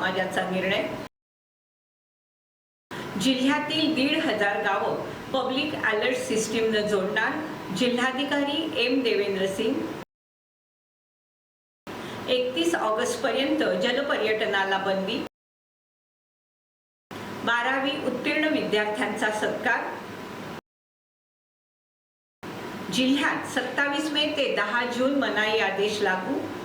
समाजाचा निर्णय. जिल्ह्यातील दीड हजार गावं पब्लिक अलर्ट सिस्टीमनं जोडणार. जिल्हाधिकारी एम देवेंद्र सिंग. एकतीस ऑगस्ट पर्यंत जलपर्यटनाला बंदी. बारावी उत्तीर्ण विद्यार्थ्यांचा सत्कार. जिल्ह्यात सत्तावीस मे ते दहा जून मनाई आदेश लागू.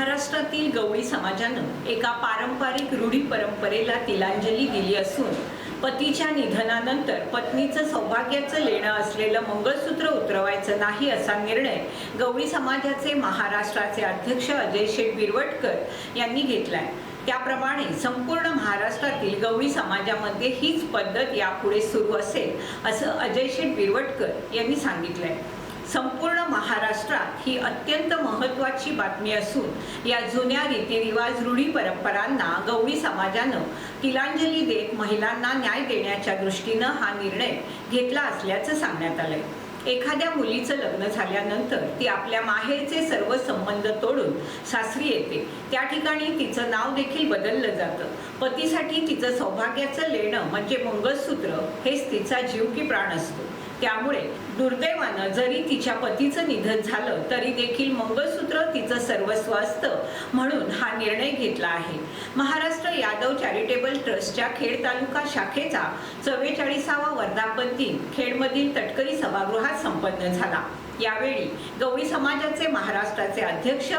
महाराष्ट्रातील गवळी समाजानं एका पारंपरिक रूढी परंपरेला तिलांजली दिली असून पतीच्या निधनानंतर पत्नीचं सौभाग्याचं लेणं असलेलं मंगळसूत्र उतरवायचं नाही असा निर्णय गवळी समाजाचे महाराष्ट्राचे अध्यक्ष अजय शेठ बिरवटकर यांनी घेतलाय. त्याप्रमाणे संपूर्ण महाराष्ट्रातील गवळी समाजामध्ये हीच पद्धत यापुढे सुरू असेल असं अजय शेठ बिरवटकर यांनी सांगितलंय. संपूर्ण महाराष्ट्रात ही अत्यंत महत्त्वाची बातमी असून या जुन्या रीतिरिवाज रूढी परंपरांना गवळी समाजानं तिलांजली देत महिलांना न्याय देण्याच्या दृष्टीनं हा निर्णय घेतला असल्याचं सांगण्यात आलंय. एखाद्या मुलीचं लग्न झाल्यानंतर ती आपल्या माहेरचे सर्व संबंध तोडून सासरी येते. त्या ठिकाणी तिचं नाव देखील बदललं जातं. पतीसाठी तिचं सौभाग्याचं लेणं म्हणजे मंगळसूत्र हेच तिचा जीव की प्राण असतो. त्यामुळे दुर्दैवानं जरी तिच्या पतीचं निधन झालं तरी देखील मंगळसूत्र तिचं सर्वस्व असतं म्हणून हा निर्णय घेतला आहे. महाराष्ट्र यादव चॅरिटेबल ट्रस्टच्या खेड तालुका शाखेचा चव्वेचाळीसावा वर्धापन दिन खेडमधील तटकरी सभागृहात संपन्न झाला. यावेळी गवळी समाजाचे महाराष्ट्राचे अध्यक्ष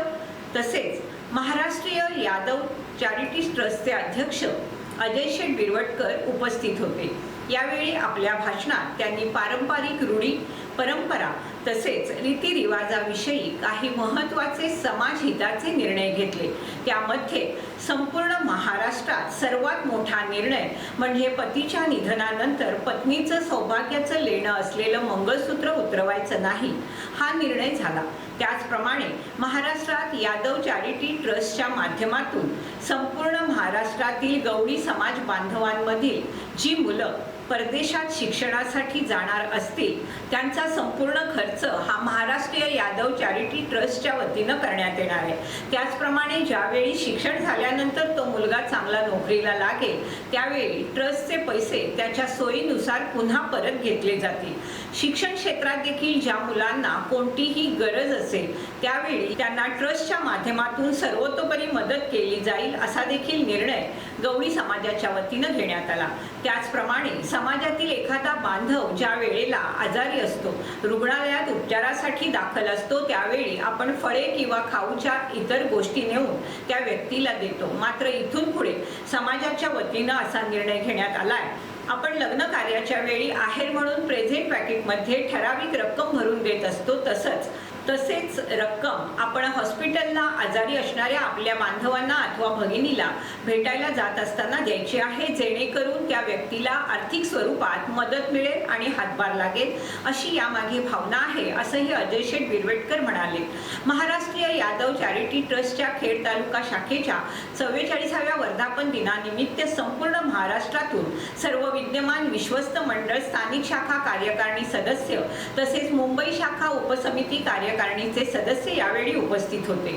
तसेच महाराष्ट्रीय यादव चॅरिटी ट्रस्टचे अध्यक्ष अजय शेठ बिरवटकर उपस्थित होते. यावेळी आपल्या भाषणात त्यांनी पारंपरिक रूढी परंपरा तसेच रीतिरिवाजाविषयी काही महत्त्वाचे समाजहिताचे निर्णय घेतले. त्यामध्ये संपूर्ण महाराष्ट्रात सर्वात मोठा निर्णय म्हणजे पतीच्या निधनानंतर पत्नीचं सौभाग्याचं लेणं असलेलं मंगळसूत्र उतरवायचं नाही हा निर्णय झाला. त्याचप्रमाणे महाराष्ट्रात यादव चॅरिटी ट्रस्टच्या माध्यमातून संपूर्ण महाराष्ट्रातील गवळी समाज बांधवांमधील जी मुलं परदेशात शिक्षणासाठी जाणार असतील त्यांचा संपूर्ण खर्च हा महाराष्ट्रीय यादव चॅरिटी ट्रस्टच्या वतीनं करण्यात येणार आहे. त्याचप्रमाणे ज्यावेळी शिक्षण झाल्यानंतर तो मुलगा चांगला नोकरीला लागेल त्यावेळी ट्रस्टचे पैसे त्याच्या सोयीनुसार पुन्हा परत घेतले जातील. शिक्षण क्षेत्रात देखील ज्या मुलांना कोणतीही गरज असेल त्यावेळी त्यांना ट्रस्टच्या माध्यमातून सर्वतोपरी मदत केली जाईल असा देखील निर्णय गवळी समाजाच्या वतीनं घेण्यात आला. त्याचप्रमाणे समाजातील एखादा बांधव ज्या वेळेला आजारी असतो रुग्णालयात उपचारासाठी दाखल असतो त्यावेळी आपण फळे किंवा खाऊच्या इतर गोष्टी नेऊन त्या व्यक्तीला देतो. मात्र इथून पुढे समाजाच्या वतीनं असा निर्णय घेण्यात आलाय. आपण लग्न कार्याच्या वेळी आहेर म्हणून प्रेझेंट पॅकेटमध्ये ठराविक रक्कम भरून देत असतो तसंच तसेच रक्कम आपण हॉस्पिटलला आजारी असणाऱ्या आपल्या बांधवांना अथवा भगिनीला भेटायला जात असताना द्यायची आहे जेणेकरून त्या व्यक्तीला आर्थिक स्वरूपात मदत मिळेल आणि हातभार लागेल अशी यामागे भावना आहे असंही अजय शेठ बिरवेटकर म्हणाले. महाराष्ट्रीय यादव चॅरिटी ट्रस्टच्या खेड तालुका शाखेच्या चव्वेचाळीसाव्या वर्धापन दिनानिमित्त संपूर्ण महाराष्ट्रातून सर्व विद्यमान विश्वस्त मंडळ स्थानिक शाखा कार्यकारिणी सदस्य तसेच मुंबई शाखा उपसमिती कार्य कार्यकारिणीचे सदस्य यावेळी उपस्थित होते.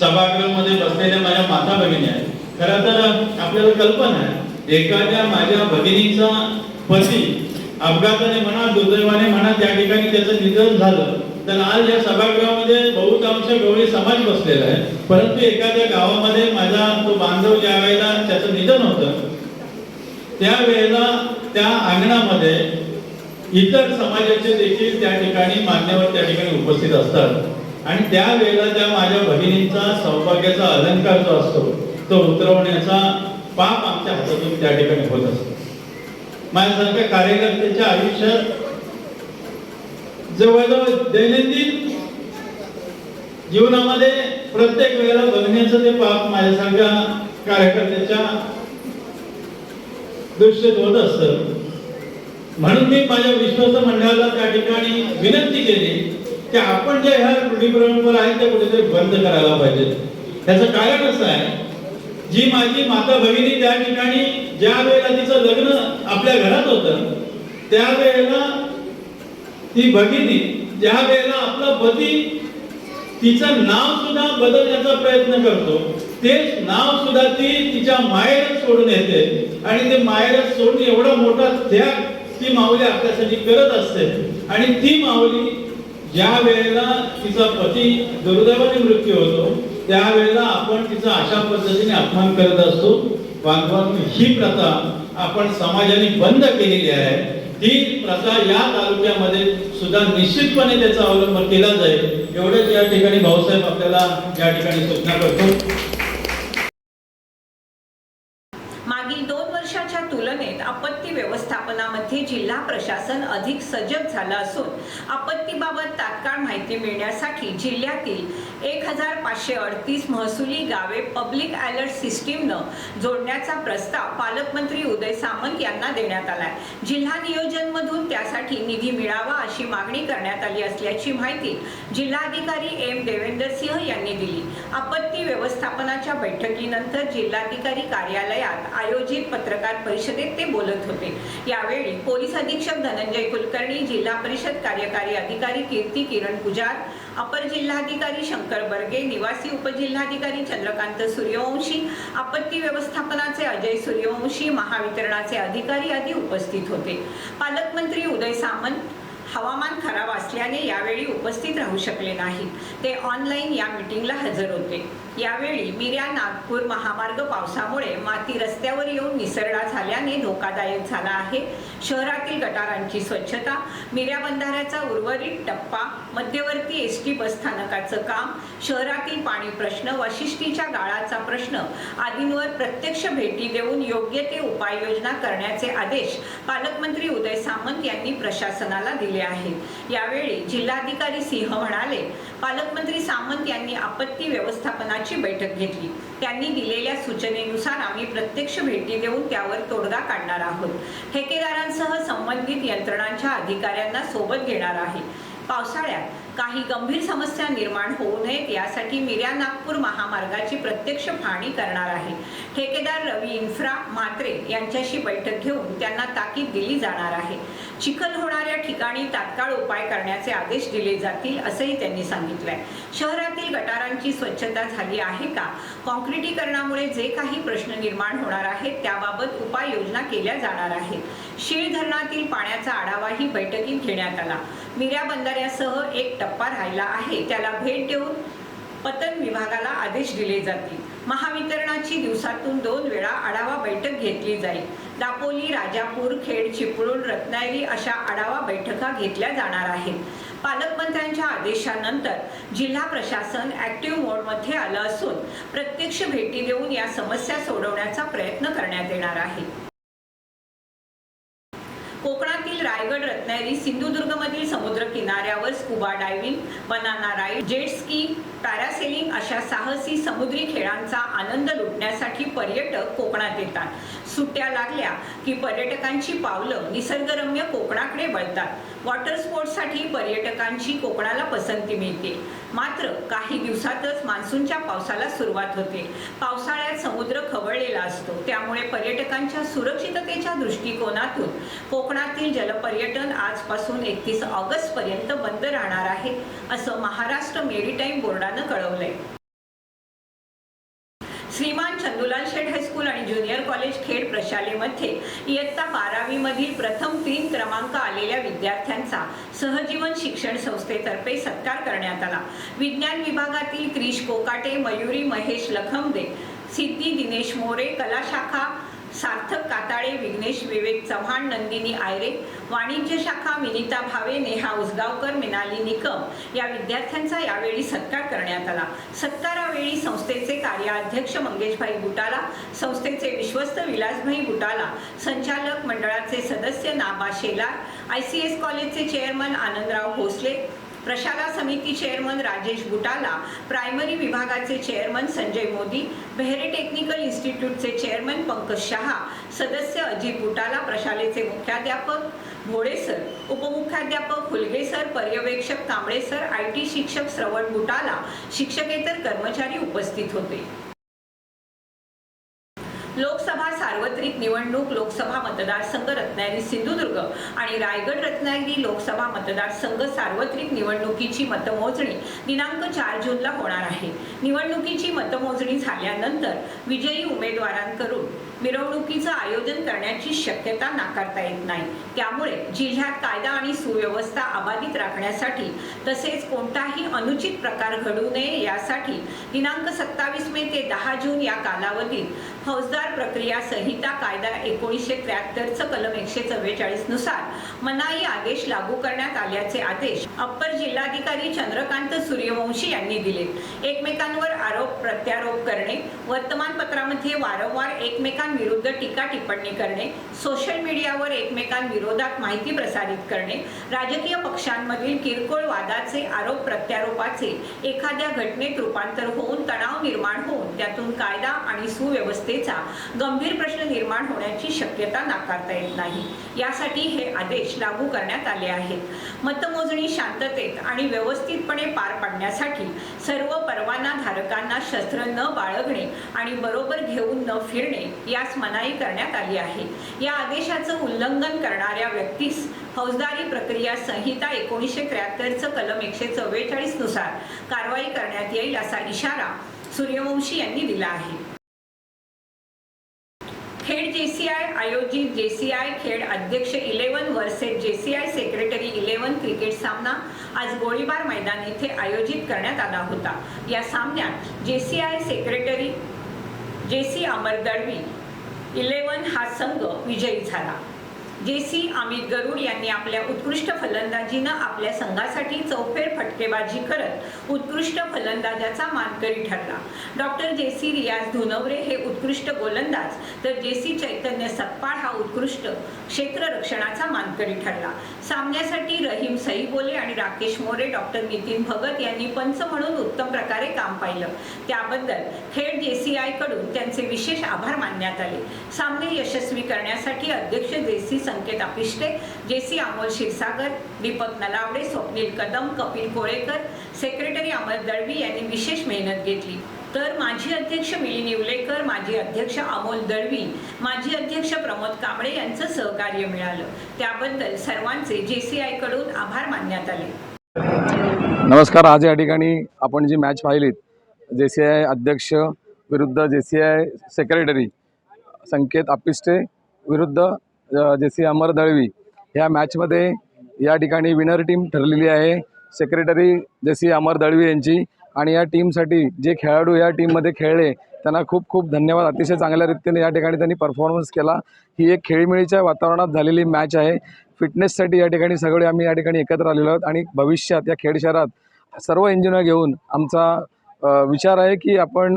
सभागृहामध्ये बसलेल्या माझ्या माता भगिनी आहेत. खरं तर आपल्याला कल्पना आहे एखाद्या माझ्या भगिनीचा पती अपघाताने म्हणा दुर्दैवाने म्हणा त्या ठिकाणी त्याचं निधन झालं तर आज या सभागृहामध्ये बहुतांश गवळी समाज बसलेला आहे. परंतु एखाद्या गावामध्ये माझा तो बांधव ज्या वेळेला त्याचं निधन होतं त्यावेळेला त्या अंगणामध्ये इतर समाजाचे देखील त्या ठिकाणी मान्यवर त्या ठिकाणी उपस्थित असतात. आणि त्यावेळेला त्या माझ्या भगिनींचा सौभाग्याचा अलंकार जो असतो तो उतरवण्याचा पाप आमच्या हातातून त्या ठिकाणी होत असतो. माझ्यासारख्या कार्यकर्त्याच्या आयुष्यात जवळजवळ दैनंदिन जीवनामध्ये प्रत्येक वेळेला बघण्याचं ते पाप माझ्यासारख्या कार्यकर्त्याच्या दृश्य होत असतं. म्हणून मी माझ्या विश्वास मंडळाला त्या ठिकाणी विनंती केली की आपण जे ह्या रूढी आहेत त्या कुठेतरी बंद करायला पाहिजे. त्याचं कारण असं आहे जी माझी माता भगिनी त्या ठिकाणी ज्या वेळेला तिचं लग्न आपल्या घरात होतं त्यावेळेला ती भगिनी ज्या वेळेला आपला पती तिचं नाव सुद्धा बदलण्याचा प्रयत्न करतो तेच नाव सुद्धा ती तिच्या माहेरच सोडून येते. आणि ते माहेरच सोडून एवढा मोठा त्याग ती माऊली आपल्यासाठी करत असते. आणि ती माऊली ज्या वेळेला तिचा पती दुर्दैवाने मृत्यू होतो त्यावेळेला आपण तिचा अशा पद्धतीने अपमान करत असतो. बांधवांनो ही प्रथा आपण समाजाने बंद केलेली आहे. ही प्रथा या तालुक्यामध्ये सुद्धा निश्चितपणे त्याचा अवलंब केला जाईल. एवढंच या ठिकाणी भाऊसाहेब आपल्याला या ठिकाणी सूचना करतो. जिल्हा प्रशासन अधिक सजग झालं असून आपत्तीबाबत तात्काळ माहिती मिळण्यासाठी जिल्ह्यातील एक हजार पाचशे अडतीस महसुली गावे पब्लिक अलर्ट सिस्टीमनं जोडण्याचा प्रस्ताव पालकमंत्री उदय सामंत यांना देण्यात आलाय. जिल्हा नियोजनमधून त्यासाठी निधी मिळावा अशी मागणी करण्यात आली असल्याची माहिती जिल्हाधिकारी एम देवेंदर सिंह यांनी दिली. आपत्ती व्यवस्थापनाच्या बैठकीनंतर जिल्हाधिकारी कार्यालयात आयोजित पत्रकार परिषदेत ते बोलत होते. यावेळी पोलीस अधीक्षक धनंजय संजय कुलकर्णी जिल्हा परिषद कार्यकारी अधिकारी कीर्ती किरण पुजार अपर जिल्हाधिकारी शंकर बर्गे निवासी उपजिल्हाधिकारी चंद्रकांत सूर्यवंशी आपत्ती व्यवस्थापनाचे अजय सूर्यवंशी महावितरणाचे अधिकारी आदी उपस्थित होते. पालकमंत्री उदय सामंत हवामान खराब असल्याने यावेळी उपस्थित राहू शकले नाहीत. ते ऑनलाईन या मीटिंगला हजर होते. यावेळी मिऱ्या नागपूर महामार्ग पावसामुळे माती रस्त्यावर येऊन निसरडा झाल्याने धोकादायक झाला आहे. शहरातील गटारांची स्वच्छता मिऱ्या बंधाऱ्याचा उर्वरित टप्पा मध्यवर्ती एस टी बसस्थानकाचं काम शहरातील पाणी प्रश्न वशिष्ठीच्या गाळाचा प्रश्न आदींवर प्रत्यक्ष भेटी देऊन योग्य ते उपाययोजना करण्याचे आदेश पालकमंत्री उदय सामंत यांनी प्रशासनाला दिले आहेत. यावेळी जिल्हाधिकारी सिंह म्हणाले पालकमंत्री सामंत यांनी आपत्ती व्यवस्थापनाची बैठक घेतली. त्यांनी दिलेल्या सूचनेनुसार आम्ही प्रत्यक्ष भेटी देऊन त्यावर तोडगा काढणार आहोत. ठेकेदारांसह संबंधित यंत्रणांच्या अधिकाऱ्यांना सोबत घेणार आहे. पावसाळ्यात काही गंभीर समस्या निर्माण होऊ नयेत यासाठी मिर्या नागपूर महामार्गाची प्रत्यक्ष पाहणी करणार आहे. ठेकेदार रवी इन्फ्रा मात्रे यांच्याशी बैठक घेऊन त्यांना ताकीद दिली जाणार आहे. चिखल होणाऱ्या ठिकाणी तात्काळ उपाय करण्याचे आदेश दिले जातील असंही त्यांनी सांगितलंय. शहरातील गटारांची स्वच्छता झाली आहे का? कॉन्क्रिटीकरणामुळे जे काही प्रश्न निर्माण होणार आहेत त्याबाबत उपाययोजना केल्या जाणार आहेत. शीळ धरणातील पाण्याचा आढावाही बैठकीत घेण्यात आला. मिऱ्या बंधाऱ्यासह एक टप्पा राहिला आहे. त्याला भेट देऊन पतन विभागाला आदेश दिले जातील. महावितरणाची दिवसातून दोन वेळा आढावा बैठक घेतली जाईल. दापोली राजापूर खेड चिपळूण रत्नागिरी अशा आढावा बैठका घेतल्या जाणार आहेत. पालकमंत्र्यांच्या आदेशानंतर जिल्हा प्रशासन ऍक्टिव्ह मोडमध्ये आलं असून प्रत्यक्ष भेटी देऊन या समस्या सोडवण्याचा प्रयत्न करण्यात येणार आहे. कोकणात रायगड रत्नागिरी सिंधुदुर्गमधील समुद्र किनाऱ्यावर scuba diving banana ride jet ski parasailing अशा साहसी समुद्री खेळांचा आनंद लुटण्यासाठी पर्यटक कोकणात येतात. सुट्ट्या लागल्या की पर्यटकांची पावलं निसर्गरम्य कोकणाकडे वळतात. वॉटर स्पोर्ट्ससाठी पर्यटकांची कोकणाला पसंती मिळते. मात्र काही दिवसातच मान्सूनच्या पावसाला सुरुवात होते. पावसाळ्यात समुद्र खवळलेला असतो. त्यामुळे पर्यटकांच्या सुरक्षिततेच्या दृष्टिकोनातून कोकणातील जलपर्यटन आजपासून एकतीस ऑगस्ट पर्यंत बंद राहणार आहे असं महाराष्ट्र मेरीटाईम बोर्डानं कळवलंय. श्रीमान चंदुलाल शेठ हायस्कूल आणि ज्युनियर कॉलेज खेड प्रशालेमध्ये इयत्ता बारावीमधील प्रथम तीन क्रमांक आलेल्या विद्यार्थ्यांचा सहजीवन शिक्षण संस्थेतर्फे सत्कार करण्यात आला. विज्ञान विभागातील क्रिश कोकाटे मयुरी महेश लखमदे सिद्धी दिनेश मोरे कला शाखा सार्थक काताळे विघ्नेश विवेक चव्हाण नंदिनी आयरे वाणिज्य शाखा विनिता भावे नेहा उसगावकर मिनाली निकम या विद्यार्थ्यांचा यावेळी सत्कार करण्यात आला. सत्कारावेळी संस्थेचे कार्याध्यक्ष मंगेशभाई बुटाला संस्थेचे विश्वस्त विलासभाई बुटाला संचालक मंडळाचे सदस्य Naba Shelar I C S कॉलेजचे चेअरमन आनंदराव भोसले प्रशाला समिती चेअरमन राजेश बुटाला प्रायमरी विभागाचे चेअरमन संजय मोदी बेहरे टेक्निकल इन्स्टिट्यूटचे चेअरमन पंकज शहा सदस्य अजित बुटाला प्रशालेचे मुख्याध्यापक भोळे सर उपमुख्याध्यापक फुलगेसर पर्यवेक्षक कांबळे सर आय टी शिक्षक श्रवण बुटाला शिक्षकेतर कर्मचारी उपस्थित होते. लोकसभा सार्वत्रिक निवडणूक लोकसभा मतदारसंघ रत्नागिरी सिंधुदुर्ग आणि रायगड रत्नागिरी लोकसभा मतदारसंघ सार्वत्रिक निवडणुकीची मतमोजणी दिनांक चार जूनला होणार आहे. निवडणुकीची मतमोजणी झाल्यानंतर विजयी उमेदवारांकडून मिरवणुकीचं आयोजन करण्याची शक्यता नाकारता येत नाही. त्यामुळे जिल्ह्यात कायदा आणि सुव्यवस्था अबाधित राखण्यासाठी तसेच कोणताही अनुचित प्रकार घडू नये यासाठी दिनांक सत्तावीस मे ते दहा जून या कालावधीत फौजदार प्रक्रिया संहिता कायदा एकोणीसशे त्र्याहत्तरचं कलम एकशे चव्वेचाळीसनुसार मनाई आदेश लागू करण्यात आल्याचे आदेश अप्पर जिल्हाधिकारी चंद्रकांत सूर्यवंशी यांनी दिले. एकमेकांवर आरोप प्रत्यारोप करणे वर्तमानपत्रामध्ये वारंवार एकमेकांविरुद्ध टीका टिप्पणी करणे सोशल मीडियावर एकमेकांविरोधात माहिती प्रसारित करणे राजकीय पक्षांमधील किरकोळ वादाचे आरोप प्रत्यारोपाचे एखाद्या घटनेत रूपांतर होऊन तणाव निर्माण होऊन त्यातून कायदा आणि सुव्यवस्थेचा गंभीर प्रश्न निर्माण होण्याची शक्यता नाकारता येत नाही. यासाठी हे आदेश लागू करण्यात आले आहेत. मतमोजणी शांततेत आणि व्यवस्थितपणे पार पाडण्यासाठी सर्व परवाना धारकांना शस्त्र न बाळगणे आणि बरोबर घेऊन न फिरणे यास मनाई करण्यात आली आहे. या आदेशाचं उल्लंघन करणाऱ्या व्यक्तीस फौजदारी प्रक्रिया संहिता एकोणीसशे त्र्याहत्तरचं कलम एकशे चव्वेचाळीसनुसार कारवाई करण्यात येईल असा इशारा सूर्यवंशी यांनी दिला आहे. खेड जेसीआय आयोजित जेसीआय खेड अध्यक्ष eleven versus JCI secretary eleven cricket सामना आज गोळीबार मैदान येथे आयोजित करण्यात आला होता. या सामन्यात JCI secretary JC Amar Dalvi eleven हा संघ विजयी झाला. जेसी अमित गरुड यांनी आपल्या उत्कृष्ट फलंदाजीनं आपल्या संघासाठी चौफेर फटकेबाजी करत उत्कृष्ट फलंदाजाचा मानकरी ठरला. डॉक्टर जेसी रियाज धुनवरे हे उत्कृष्ट गोलंदाज तर जेसी चैतन्य सत्पाळ हा उत्कृष्ट क्षेत्ररक्षणाचा मानकरी ठरला. सामन्यासाठी रहीम सईबोले आणि राकेश मोरे डॉक्टर नितीन भगत यांनी पंच म्हणून उत्तम प्रकारे काम पाहिलं. त्याबद्दल खेड जेसीआयकडून त्यांचे विशेष आभार मानण्यात आले. सामने यशस्वी करण्यासाठी अध्यक्ष JC Sanket Apishte JC Amol Kshirsagar Deepak Nalawade Swapnil Kadam Kapil Kolekar secretary Amar Dalvi यांनी विशेष मेहनत घेतली. तर माजी अध्यक्ष मिलिंद इवलेकर माजी अध्यक्ष अमोल दळवी माजी अध्यक्ष प्रमोद कांबळे यांचं सहकार्य मिळालं. त्याबद्दल सर्वांचे जेसीआयकडून आभार मानण्यात आले. नमस्कार. आज या ठिकाणी आपण जी मॅच पाहिलीत जे सी आय अध्यक्ष विरुद्ध J C I secretary Sanket Apiste विरुद्ध जे सी अमर दळवी ह्या मॅचमध्ये या ठिकाणी विनर टीम ठरलेली आहे. Secretary J C Amar Dalvi यांची आणि या टीमसाठी जे खेळाडू या टीममध्ये खेळले त्यांना खूप खूप धन्यवाद. अतिशय चांगल्या रीतीने या ठिकाणी त्यांनी परफॉर्मन्स केला. ही एक खेळीमेळीच्या वातावरणात झालेली मॅच आहे. फिटनेससाठी या ठिकाणी सगळे आम्ही या ठिकाणी एकत्र आलेलो आहोत आणि भविष्यात या खेड शहरात सर्व इंजिनियर घेऊन आमचा विचार आहे की आपण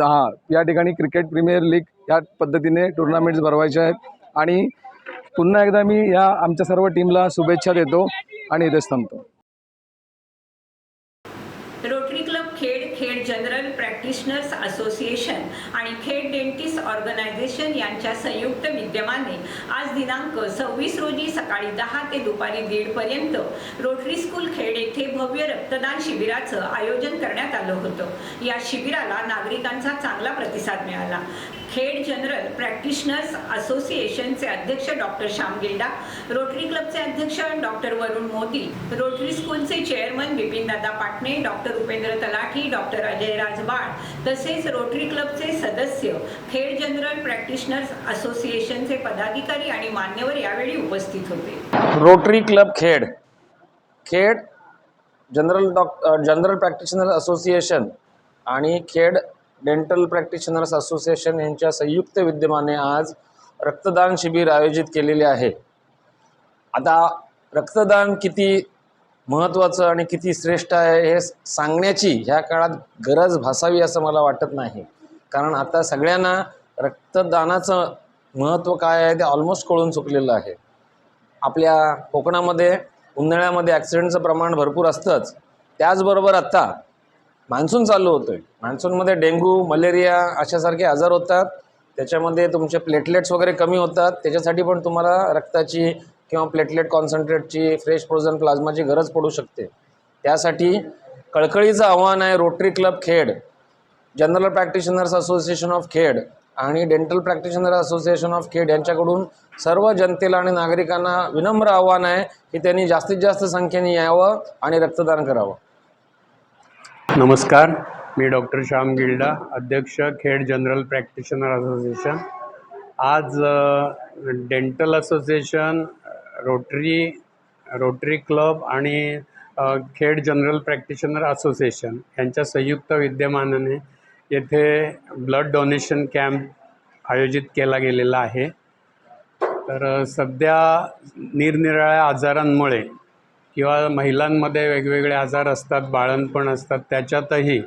हा या ठिकाणी क्रिकेट प्रीमियर लीग या पद्धतीने टुर्नामेंट्स भरवायचे आहेत. आणि पुन्हा एकदा मी या आमच्या सर्व टीमला शुभेच्छा देतो आणि इथेच थांबतो Rotary club Khed Khed general practitioners association आणि खेड डेंटिस्ट ऑर्गनायझेशन यांच्या संयुक्त विद्यमाने आज दिनांक सव्वीस रोजी सकाळी दहा ते दुपारी दीडपर्यंत रोटरी स्कूल खेड येथे भव्य रक्तदान शिबिराचं आयोजन करण्यात आलं होतं. या शिबिराला नागरिकांचा चांगला प्रतिसाद मिळाला. खेड जनरल प्रॅक्टिशनर्स असोसिएशनचे अध्यक्ष डॉक्टर श्याम गिल्डा रोटरी क्लबचे अध्यक्ष डॉक्टर वरुण मोदी रोटरी स्कूलचे chairman Bipindada Patne doctor Upendra Talathi doctor Ajay राजबाळ तसेच रोटरी क्लबचे सदस्य खेड जनरल प्रॅक्टिशनर्स असोसिएशनचे पदाधिकारी आणि मान्यवर यावेळी उपस्थित होते. Rotary club Khed. Khed general doc general practitioner association आणि खेड डेंटल प्रॅक्टिशनर्स असोसिएशन यांच्या संयुक्त विद्यमाने आज रक्तदान शिबिर आयोजित केलेले आहे. आता रक्तदान किती महत्त्वाचं आणि किती श्रेष्ठ आहे हे सांगण्याची ह्या काळात गरज भासावी असं मला वाटत नाही. कारण आता सगळ्यांना रक्तदानाचं महत्त्व काय आहे ते ऑलमोस्ट कळून चुकलेलं आहे. आपल्या कोकणामध्ये उन्हाळ्यामध्ये ॲक्सिडेंटचं प्रमाण भरपूर असतंच. त्याचबरोबर आत्ता मान्सून चालू होतो आहे मान्सूनमध्ये डेंग्यू मलेरिया अशासारखे आजार होतात. त्याच्यामध्ये तुमचे प्लेटलेट्स वगैरे कमी होतात. त्याच्यासाठी पण तुम्हाला रक्ताची किंवा प्लेटलेट कॉन्सन्ट्रेटची फ्रेश फ्रोझन प्लाझ्माची गरज पडू शकते. त्यासाठी कळकळीचं आव्हान आहे Rotary club Khed general practitioners association of Khed आणि dental practitioner association of Khed यांच्याकडून सर्व जनतेला आणि नागरिकांना विनम्र आव्हान आहे की त्यांनी जास्तीत जास्त संख्येने यावं आणि रक्तदान करावं. नमस्कार मी डॉक्टर श्याम गिल्डा अध्यक्ष खेड जनरल प्रॅक्टिशनर असोसिएशन आज dental association Rotary Rotary club आणि खेड जनरल प्रॅक्टिशनर असोसिएशन यांच्या संयुक्त विद्यमानाने येथे ब्लड डोनेशन कॅम्प आयोजित केला गेलेला आहे. तर सध्या निरनिराळ्या आजारांमुळे किंवा महिलांमध्ये वेगवेगळे आजार असतात बाळणपण असतात त्याच्यातही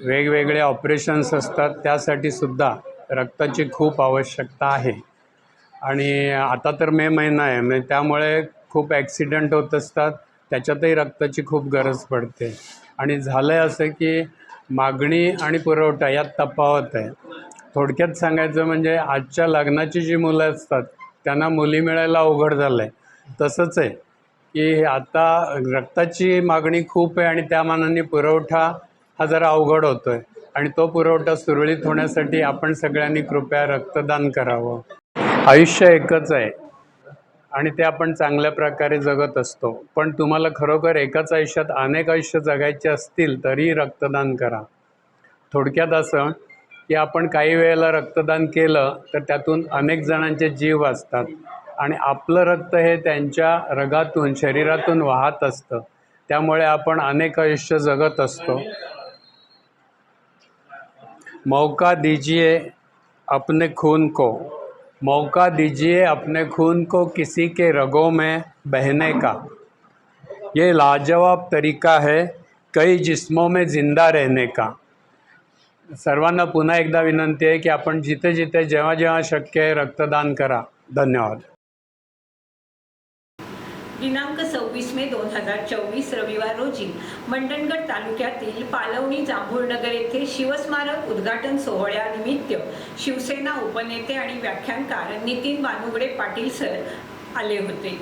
वेगवेगळे ऑपरेशन्स असतात त्यासाठी सुद्धा रक्ताची खूप आवश्यकता आहे. आणि आता तर मे महिना आहे म्हणजे त्यामुळे खूप ॲक्सिडेंट होत असतात. त्याच्यातही रक्ताची खूप गरज पडते. आणि झालं आहे असं की मागणी आणि पुरवठा यात तफावत आहे. थोडक्यात सांगायचं म्हणजे आजच्या लग्नाची जी मुलं असतात त्यांना मुली मिळायला अवघड झालं आहे तसंच आहे की आता रक्ताची मागणी खूप आहे आणि त्या मानाने पुरवठा हा जरा अवघड होतो आहे आणि तो पुरवठा सुरळीत होण्यासाठी आपण सगळ्यांनी कृपया रक्तदान करावं. आयुष्य एकच आहे. आणि ते आपण चांगल्या प्रकारे जगत असतो. पण तुम्हाला खरोखर एकाच आयुष्यात अनेक आयुष्य जगायचे असतील तरी रक्तदान करा. थोडक्यात असं की आपण काही वेळेला रक्तदान केलं तर त्यातून अनेक जणांचे जीव वाचतात. आणि आपलं रक्त हे त्यांच्या रगातून शरीरातून वाहत असतं. त्यामुळे आपण अनेक आयुष्य जगत असतो. मौका दीजिए अपने खून को. मौका दीजिए अपने खून को किसी के रगों में बहने का। ये लाजवाब तरीका है कई जिस्मों में ज़िंदा रहने का। सर्वांना पुनः एकदा विनंती है कि आपण जिथे जिथे जेव्हा जेव्हा शक्य है रक्तदान करा। धन्यवाद। दिनांक मे दोन हजार चोवीस रविवार रोजी मंडणगड तालुक्यातील पालवणी जांभूळनगर येथे शिवस्मारक उद्घाटन सोहळ्यानिमित्त शिवसेना उपनेते आणि व्याख्यानकार नितीन बानुगडे पाटील सर आले होते.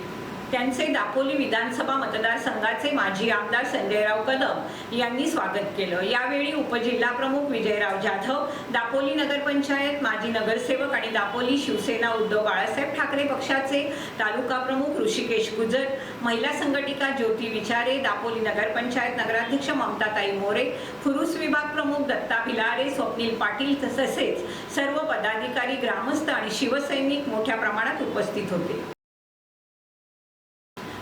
त्यांचे दापोली विधानसभा मतदारसंघाचे माजी आमदार संजयराव कदम यांनी स्वागत केलं. यावेळी उपजिल्हा प्रमुख विजयराव जाधव दापोली नगरपंचायत माजी नगरसेवक आणि दापोली शिवसेना उद्धव बाळासाहेब ठाकरे पक्षाचे तालुका प्रमुख ऋषिकेश गुजर महिला संघटिका ज्योती विचारे दापोली नगरपंचायत नगराध्यक्ष ममताताई मोरे फुरुस विभाग प्रमुख दत्ता भिलारे स्वप्नील पाटील तसेच सर्व पदाधिकारी ग्रामस्थ आणि शिवसैनिक मोठ्या प्रमाणात उपस्थित होते.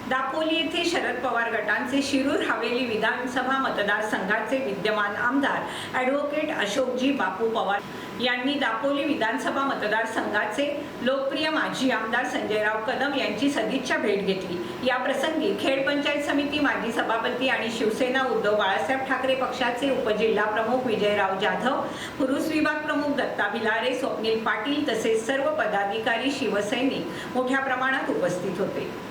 दापोली येथे शरद पवार गटांचे शिरूर हवेली विधानसभा मतदारसंघाचे विद्यमान आमदार ॲडव्होकेट अशोकजी बापू पवार यांनी दापोली विधानसभा मतदारसंघाचे लोकप्रिय माजी आमदार संजयराव कदम यांची सदिच्छा भेट घेतली. या प्रसंगी खेड पंचायत समिती माजी सभापती आणि शिवसेना उद्धव बाळासाहेब ठाकरे पक्षाचे उपजिल्हा प्रमुख विजयराव जाधव पुरुष विभाग प्रमुख दत्ता भिलारे स्वप्नील पाटील तसेच सर्व पदाधिकारी शिवसैनिक मोठ्या प्रमाणात उपस्थित होते.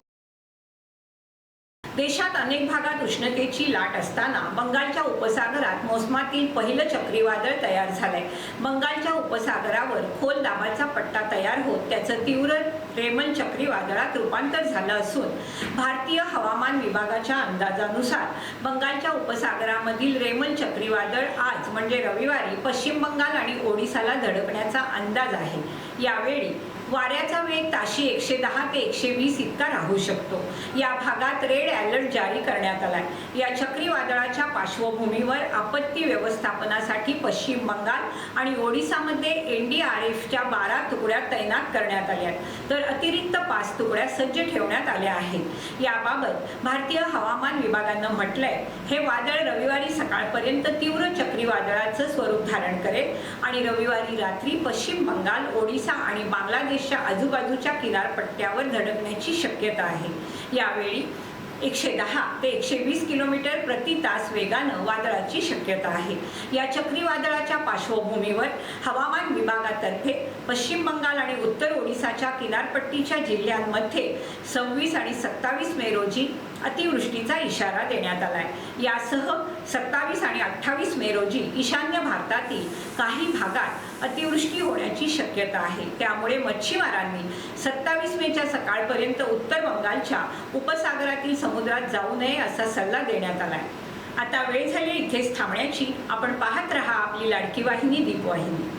देशात अनेक भागात उष्णतेची लाट असताना बंगालच्या उपसागरात मोसमातील पहिलं चक्रीवादळ तयार झालंय. बंगालच्या उपसागरावर खोल दाबाचा पट्टा तयार होत त्याचं तीव्र रेमन चक्रीवादळात रूपांतर झालं असून भारतीय हवामान विभागाच्या अंदाजानुसार बंगालच्या उपसागरामधील रेमन चक्रीवादळ आज म्हणजे रविवारी पश्चिम बंगाल आणि ओडिसाला धडकण्याचा अंदाज आहे. यावेळी वाऱ्याचा वेग ताशी एकशे दहा ते एकशे वीस इतका राहू शकतो. या भागात रेड अलर्ट जारी करण्यात आलाय. या चक्रीवादळाच्या पार्श्वभूमीवर आपत्ती व्यवस्थापनासाठी पश्चिम बंगाल आणि ओडिसामध्ये एन डी आर एफच्या बारा तुकड्या तैनात करण्यात आल्या आहेत. तर अतिरिक्त पाच तुकड्या सज्ज ठेवण्यात आल्या आहेत. याबाबत भारतीय हवामान विभागानं म्हटलंय हे वादळ रविवारी सकाळपर्यंत तीव्र चक्रीवादळाचं स्वरूप धारण करेल आणि रविवारी रात्री पश्चिम बंगाल ओडिसा आणि बांगलादेश बांगलादेशच्या आजूबाजूच्या किनारपट्ट्यावर धडकण्याची शक्यता आहे. यावेळी एकशे दहा ते एकशे वीस किलोमीटर प्रति तास वेगानं वादळाची शक्यता आहे. या चक्रीवादळाच्या पार्श्वभूमीवर हवामान विभागातर्फे पश्चिम बंगाल आणि उत्तर ओडिसाच्या किनारपट्टीच्या जिल्ह्यांमध्ये सव्वीस आणि सत्तावीस मे रोजी अतिवृष्टीचा इशारा देण्यात आला आहे यासह सत्तावीस आणि अठ्ठावीस मे रोजी ईशान्य भारतातील काही भागात अतिवृष्टी होण्याची शक्यता आहे. त्यामुळे मच्छीमारांनी सत्तावीस मेच्या सकाळपर्यंत उत्तर बंगालच्या उपसागरातील समुद्रात जाऊ नये असा सल्ला देण्यात आला आहे आता वेळ झाली इथेच थांबण्याची. आपण पाहत रहा आपली लाडकी वाहिनी दीपवाहिनी.